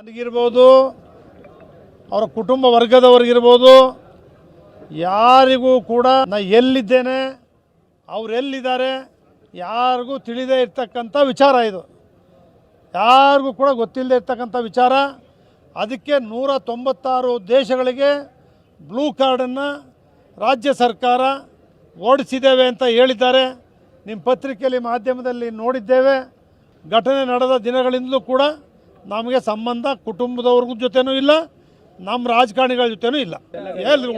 ನನಗಿರ್ಬೋದು, ಅವರ ಕುಟುಂಬ ವರ್ಗದವ್ರಿಗಿರ್ಬೋದು, ಯಾರಿಗೂ ಕೂಡ ನಾ ಎಲ್ಲಿದ್ದೇನೆ, ಅವ್ರು ಎಲ್ಲಿದ್ದಾರೆ, ಯಾರಿಗೂ ತಿಳಿದೇ ಇರ್ತಕ್ಕಂಥ ವಿಚಾರ ಇದು. ಯಾರಿಗೂ ಕೂಡ ಗೊತ್ತಿಲ್ಲದೆ ಇರ್ತಕ್ಕಂಥ ವಿಚಾರ. ಅದಕ್ಕೆ ನೂರ ತೊಂಬತ್ತಾರು ದೇಶಗಳಿಗೆ ಬ್ಲೂ ಕಾರ್ಡನ್ನು ರಾಜ್ಯ ಸರ್ಕಾರ ಓಡಿಸಿದ್ದೇವೆ ಅಂತ ಹೇಳಿದ್ದಾರೆ. ನಿಮ್ಮ ಪತ್ರಿಕೆಯಲ್ಲಿ ಮಾಧ್ಯಮದಲ್ಲಿ ನೋಡಿದ್ದೇವೆ. ಘಟನೆ ನಡೆದ ದಿನಗಳಿಂದಲೂ ಕೂಡ ನಮಗೆ ಸಂಬಂಧ ಕುಟುಂಬದವ್ರಿಗೂ ಜೊತೆನೂ ಇಲ್ಲ ನಮ್ಮ ರಾಜಕಾರಣಿಗಳ ಜೊತೆನೂ ಇಲ್ಲ. ಎಲ್ಲಿ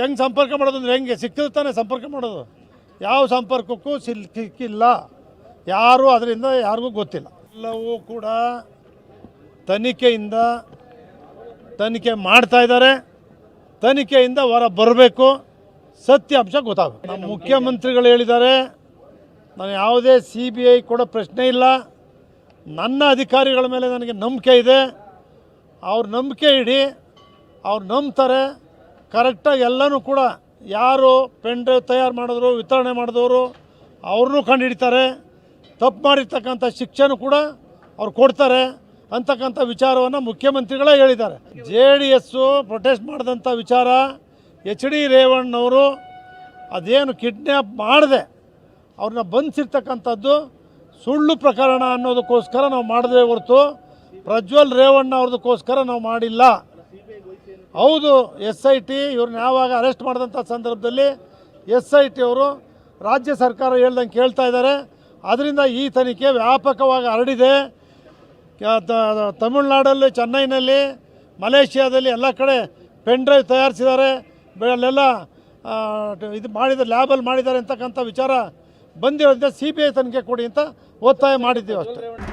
ಹೆಂಗೆ ಸಂಪರ್ಕ ಮಾಡೋದು ಅಂದರೆ ಹೆಂಗೆ? ಸಿಕ್ಕಿದ್ರೆ ತಾನೇ ಸಂಪರ್ಕ ಮಾಡೋದು. ಯಾವ ಸಂಪರ್ಕಕ್ಕೂ ಸಿಲ್ ಸಿಕ್ಕಿಲ್ಲ. ಯಾರೂ ಅದರಿಂದ ಯಾರಿಗೂ ಗೊತ್ತಿಲ್ಲ. ಎಲ್ಲವೂ ಕೂಡ ತನಿಖೆಯಿಂದ ತನಿಖೆ ಮಾಡ್ತಾ ಇದ್ದಾರೆ. ತನಿಖೆಯಿಂದ ಹೊರ ಬರಬೇಕು. ಸತ್ಯಾಂಶ ಗೊತ್ತಾಗಬೇಕು ನಮ್ಮ ಮುಖ್ಯಮಂತ್ರಿಗಳು ಹೇಳಿದ್ದಾರೆ. ನಾನು ಯಾವುದೇ ಸಿ ಬಿ ಐ ಕೂಡ ಪ್ರಶ್ನೆ ಇಲ್ಲ. ನನ್ನ ಅಧಿಕಾರಿಗಳ ಮೇಲೆ ನನಗೆ ನಂಬಿಕೆ ಇದೆ. ಅವ್ರ ನಂಬಿಕೆ ಇಡಿ, ಅವ್ರು ನಂಬ್ತಾರೆ. ಕರೆಕ್ಟಾಗಿ ಎಲ್ಲನೂ ಕೂಡ ಯಾರು ಪೆನ್ ಡ್ರೈವ್ ತಯಾರು ಮಾಡಿದ್ರು, ವಿತರಣೆ ಮಾಡಿದವರು ಅವ್ರನ್ನೂ ಕಂಡುಹಿಡಿತಾರೆ ತಪ್ಪು ಮಾಡಿರ್ತಕ್ಕಂಥ ಶಿಕ್ಷೆನೂ ಕೂಡ ಅವ್ರು ಕೊಡ್ತಾರೆ ಅಂತಕ್ಕಂಥ ವಿಚಾರವನ್ನು ಮುಖ್ಯಮಂತ್ರಿಗಳೇ ಹೇಳಿದ್ದಾರೆ. ಜೆ ಡಿ ಎಸ್ಸು ಪ್ರೊಟೆಸ್ಟ್ ಮಾಡಿದಂಥ ವಿಚಾರ ಎಚ್ ಡಿ ರೇವಣ್ಣವರು ಅದೇನು ಕಿಡ್ನ್ಯಾಪ್ ಮಾಡದೆ ಅವ್ರನ್ನ ಬಂಧಿಸಿರ್ತಕ್ಕಂಥದ್ದು ಸುಳ್ಳು ಪ್ರಕರಣ ಅನ್ನೋದಕ್ಕೋಸ್ಕರ ನಾವು ಮಾಡಿದ್ವಿ ಹೊರತು ಪ್ರಜ್ವಲ್ ರೇವಣ್ಣ ಅವ್ರದಕ್ಕೋಸ್ಕರ ನಾವು ಮಾಡಿಲ್ಲ. ಹೌದು, ಎಸ್ ಐ ಟಿ ಇವ್ರನ್ನ ಯಾವಾಗ ಅರೆಸ್ಟ್ ಮಾಡಿದಂಥ ಸಂದರ್ಭದಲ್ಲಿ ಎಸ್ ಐ ಟಿ ಅವರು ರಾಜ್ಯ ಸರ್ಕಾರ ಹೇಳ್ದಂಗೆ ಕೇಳ್ತಾ ಇದ್ದಾರೆ. ಅದರಿಂದ ಈ ತನಿಖೆ ವ್ಯಾಪಕವಾಗಿ ಹರಡಿದೆ. ತಮಿಳ್ನಾಡಲ್ಲಿ, ಚೆನ್ನೈನಲ್ಲಿ, ಮಲೇಷ್ಯಾದಲ್ಲಿ ಎಲ್ಲ ಕಡೆ ಪೆನ್ ಡ್ರೈವ್ ತಯಾರಿಸಿದ್ದಾರೆ. ಅಲ್ಲೆಲ್ಲ ಇದು ಮಾಡಿದ ಲ್ಯಾಬಲ್ಲಿ ಮಾಡಿದ್ದಾರೆ ಅಂತಕ್ಕಂಥ ವಿಚಾರ ಬಂದಿರೋದ್ರಿಂದ ಸಿ ಬಿ ಐ ತನಿಖೆ ಕೊಡಿ ಅಂತ ಒತ್ತಾಯ ಮಾಡಿದ್ದೀವಿ ಅಷ್ಟೇ.